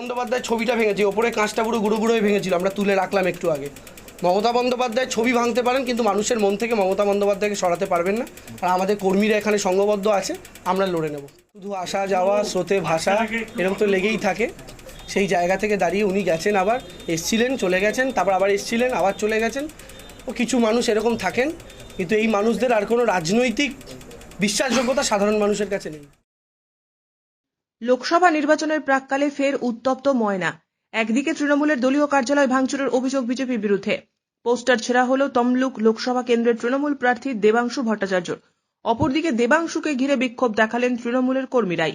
বন্দ্যোপাধ্যায় ছবিটা ভেঙেছে, ওপরে কাঁচটা পুরো গুঁড়ো গুঁড়ো হয়ে ভেঙেছিল, আমরা তুলে রাখলাম একটু আগে। মমতা বন্দ্যোপাধ্যায় ছবি ভাঙতে পারেন, কিন্তু মানুষের মন থেকে মমতা বন্দ্যোপাধ্যায়কে সরাতে পারবেন না। আর আমাদের কর্মীরা এখানে সংঘবদ্ধ আছে, আমরা লড়ে নেব। শুধু আসা, যাওয়া, স্রোতে ভাষা এরকম তো লেগেই থাকে। সেই জায়গা থেকে দাঁড়িয়ে উনি গেছেন আবার, এসছিলেন, চলে গেছেন, তারপর আবার এসছিলেন, আবার চলে গেছেন। কিছু মানুষ এরকম থাকেন, কিন্তু এই মানুষদের আর কোনো রাজনৈতিক বিশ্বাসযোগ্যতা সাধারণ মানুষের কাছে নেই। লোকসভা নির্বাচনের প্রাককালে ফের উত্তপ্ত ময়না। একদিকে তৃণমূলের দলীয় কার্যালয় ভাঙচুরের অভিযোগ বিজেপির বিরুদ্ধে। পোস্টার ছেঁড়া হল তমলুক লোকসভা কেন্দ্রের তৃণমূল প্রার্থী দেবাংশু ভট্টাচার্য। অপরদিকে দেবাংশুকে ঘিরে বিক্ষোভ দেখালেন তৃণমূলের কর্মীরাই।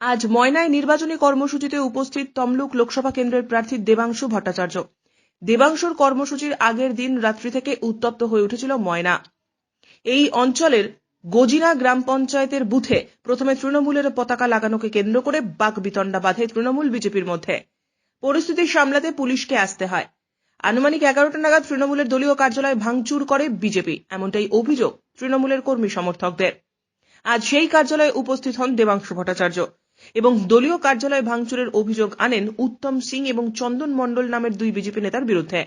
আজ ময়নায় নির্বাচনী কর্মসূচিতে উপস্থিত তমলুক লোকসভা কেন্দ্রের প্রার্থী দেবাংশু ভট্টাচার্য। দেবাংশুর কর্মসূচির আগের দিন রাত্রি থেকে উত্তপ্ত হয়ে উঠেছিল ময়না। এই অঞ্চলের গোজিনা গ্রাম পঞ্চায়েতের বুথে প্রথমে তৃণমূলের পতাকা লাগানোকে কেন্দ্র করে বাক বিতণ্ডা বাঁধে তৃণমূল বিজেপির মধ্যে। পরিস্থিতি সামলাতে পুলিশকে আসতে হয়। আনুমানিক এগারোটা নাগাদ তৃণমূলের দলীয় কার্যালয় ভাঙচুর করে বিজেপি, এমনটাই অভিযোগ তৃণমূলের কর্মী সমর্থকদের। আজ সেই কার্যালয়ে উপস্থিত হন দেবাংশু ভট্টাচার্য এবং দলীয় কার্যালয় ভাঙচুরের অভিযোগ আনেন উত্তম সিং এবং চন্দন মণ্ডল নামের দুই বিজেপি নেতার বিরুদ্ধে।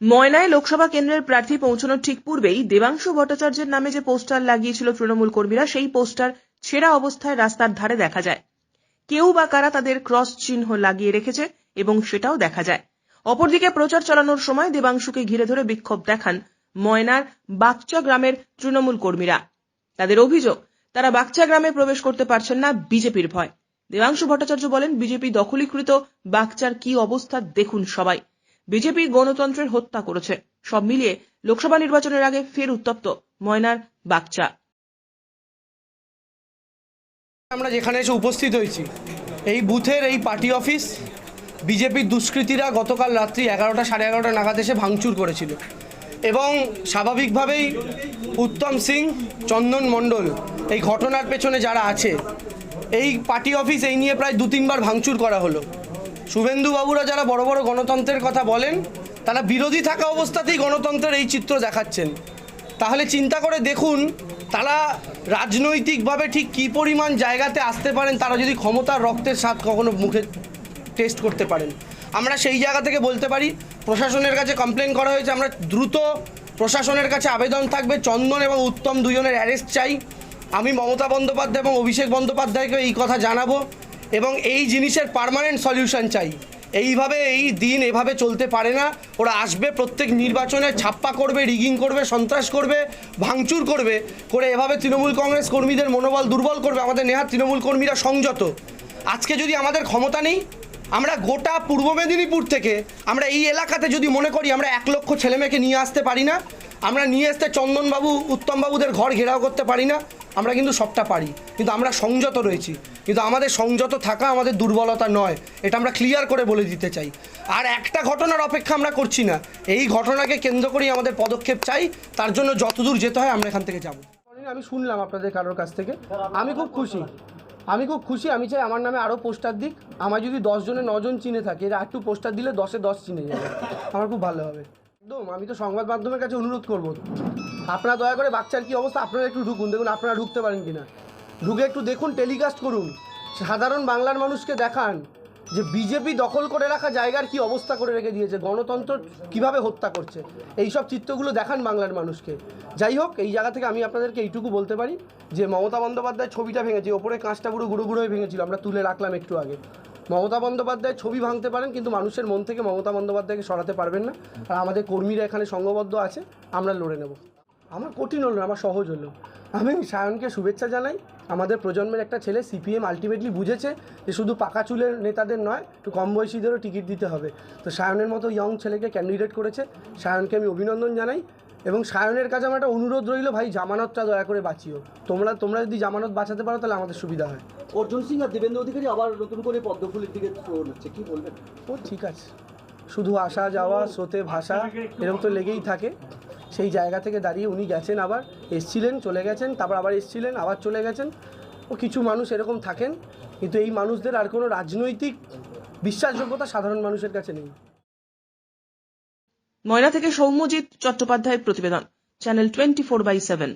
ময়নায় লোকসভা কেন্দ্রের প্রার্থী পৌঁছানোর ঠিক পূর্বেই দেবাংশু ভট্টাচার্যের নামে যে পোস্টার লাগিয়েছিল তৃণমূল কর্মীরা, সেই পোস্টার ছেঁড়া অবস্থায় রাস্তার ধারে দেখা যায়। কেউ বা কারা তাদের ক্রস চিহ্ন লাগিয়ে রেখেছে এবং সেটাও দেখা যায়। অপরদিকে প্রচার চালানোর সময় দেবাংশুকে ঘিরে ধরে বিক্ষোভ দেখান ময়নার বাকচা গ্রামের তৃণমূল কর্মীরা। তাদের অভিযোগ, তারা বাকচা গ্রামে প্রবেশ করতে পারছেন না বিজেপির ভয়। দেবাংশু ভট্টাচার্য বলেন, বিজেপি দখলীকৃত বাকচার কি অবস্থা দেখুন সবাই। বিজেপি গণতন্ত্রের হত্যা করেছে। সব মিলিয়ে লোকসভা নির্বাচনের আগে ফের উত্তপ্ত ময়নার বাকচা আমরা যেখানে এসে উপস্থিত হয়েছি, এই বুথের এই পার্টি অফিস বিজেপির দুষ্কৃতীরা গতকাল রাত্রি এগারোটা সাড়ে এগারোটা নাগাদ এসে ভাঙচুর করেছিল। এবং স্বাভাবিকভাবেই উত্তম সিং, চন্দন মণ্ডল এই ঘটনার পেছনে যারা আছে, এই পার্টি অফিস এই নিয়ে প্রায় দু তিনবার ভাঙচুর করা হলো। শুভেন্দু বাবুরা যারা বড় বড় গণতন্ত্রের কথা বলেন, তারা বিরোধী থাকা অবস্থাতেই গণতন্ত্রের এই চিত্র দেখাচ্ছেন। তাহলে চিন্তা করে দেখুন, তারা রাজনৈতিকভাবে ঠিক কী পরিমাণ জায়গাতে আসতে পারেন, তারা যদি ক্ষমতার রক্তের স্বাদ কখনো মুখে টেস্ট করতে পারেন। আমরা সেই জায়গা থেকে বলতে পারি, প্রশাসনের কাছে কমপ্লেন করা হয়েছে, আমরা দ্রুত প্রশাসনের কাছে আবেদন থাকবে, চন্দন এবং উত্তম দুজনের অ্যারেস্ট চাই। আমি মমতা বন্দ্যোপাধ্যায় এবং অভিষেক বন্দ্যোপাধ্যায়কে এই কথা জানাব এবং এই জিনিসের পার্মানেন্ট সলিউশন চাই। এইভাবে এই দিন এভাবে চলতে পারে না। ওরা আসবে, প্রত্যেক নির্বাচনে ছাপ্পা করবে রিগিং করবে, সন্ত্রাস করবে, ভাঙচুর করবে, করে এভাবে তৃণমূল কংগ্রেস কর্মীদের মনোবল দুর্বল করবে। আমাদের নেহাত তৃণমূল কর্মীরা সংযত। আজকে যদি আমাদের ক্ষমতা নেই আমরা গোটা পূর্ব মেদিনীপুর থেকে, আমরা এই এলাকাতে যদি মনে করি আমরা এক লক্ষ ছেলেমেয়েকে নিয়ে আসতে পারি না, আমরা নিয়ে আসতে চন্দনবাবু, উত্তমবাবুদের ঘর ঘেরাও করতে পারি না, আমরা কিন্তু সবটা পারি। কিন্তু আমরা সংযত রয়েছি। কিন্তু আমাদের সংযত থাকা আমাদের দুর্বলতা নয়, এটা আমরা ক্লিয়ার করে বলে দিতে চাই। আর একটা ঘটনার অপেক্ষা আমরা করছি না। এই ঘটনাকে কেন্দ্র করেই আমাদের পদক্ষেপ চাই, তার জন্য যতদূর যেতে হয় আমরা এখান থেকে যাব। আমি শুনলাম আপনাদের কারোর কাছ থেকে। আমি খুব খুশি। আমি খুব খুশি, আমি চাই আমার নামে আরও পোস্টার দিক। আমার যদি দশ জনে নজন চিনে থাকে, এরা একটু পোস্টার দিলে দশে দশ চিনে যাবে। আমার খুব ভালো হবে। একদম, আমি তো সংবাদ মাধ্যমের কাছে অনুরোধ করব। আপনারা দয়া করে বাচ্চার কি অবস্থা, আপনারা একটু ঢুকুন। দেখুন, আপনারা ঢুকতে পারেন কিনা। ঢুকে একটু দেখুন, টেলিকাস্ট করুন। সাধারণ বাংলার মানুষকে দেখান। যে বিজেপি দখল করে রাখা জায়গার কি অবস্থা করে রেখে দিয়েছে? গণতন্ত্র কীভাবে হত্যা করছে? এই সব চিত্রগুলো দেখান বাংলার মানুষকে। যাই হোক, এই জায়গা থেকে আমি আপনাদেরকে এইটুকু বলতে পারি যে মমতা বন্দ্যোপাধ্যায় ছবিটা ভেঙেছে। ওপরে কাঁচটা পুরো গুঁড়ো গুঁড়ো হয়ে ভেঙেছিল, আমরা তুলে রাখলাম একটু আগে। মমতা বন্দ্যোপাধ্যায় ছবি ভাঙতে পারেন, কিন্তু মানুষের মন থেকে মমতা বন্দ্যোপাধ্যায়কে সরাতে পারবেন না। আর আমাদের কর্মীরা এখানে সংঘবদ্ধ আছে, আমরা লড়ে নেব। আমার কঠিন হলো না, আমার সহজ হলো। আমি সায়নকে শুভেচ্ছা জানাই। আমাদের প্রজন্মের একটা ছেলে সিপিএম আলটিমেটলি বুঝেছে যে শুধু পাকা চুলের নেতাদের নয় একটু কম বয়সীদেরও টিকিট দিতে হবে। তো সায়নের মতো ইয়ং ছেলেকে ক্যান্ডিডেট করেছে। সায়নকে আমি অভিনন্দন জানাই। এবং সায়নের কাছে আমার একটা অনুরোধ রইল ভাই জামানতটা দয়া করে বাঁচিও। তোমরা তোমরা যদি জামানত বাঁচাতে পারো তাহলে আমাদের সুবিধা হয়। অর্জুন সিং আর দেবেন্দ্র অধিকারী আবার নতুন করে পদ্মফুলের দিকে হচ্ছে কি বলবেন? ও ঠিক আছে। শুধু আসা যাওয়া স্রোতে ভাষা এরকম তো লেগেই থাকে। সেই জায়গা থেকে দাঁড়িয়ে উনি গেছেন আবার, এসছিলেন, চলে গেছেন, তারপর আবার এসছিলেন, আবার চলে গেছেন। ও কিছু মানুষ এরকম থাকেন, কিন্তু এই মানুষদের আর কোনো রাজনৈতিক বিশ্বাসযোগ্যতা সাধারণ মানুষের কাছে নেই। ময়না থেকে সৌম্যজিৎ চট্টোপাধ্যায়ের প্রতিবেদন, channel twenty four by seven.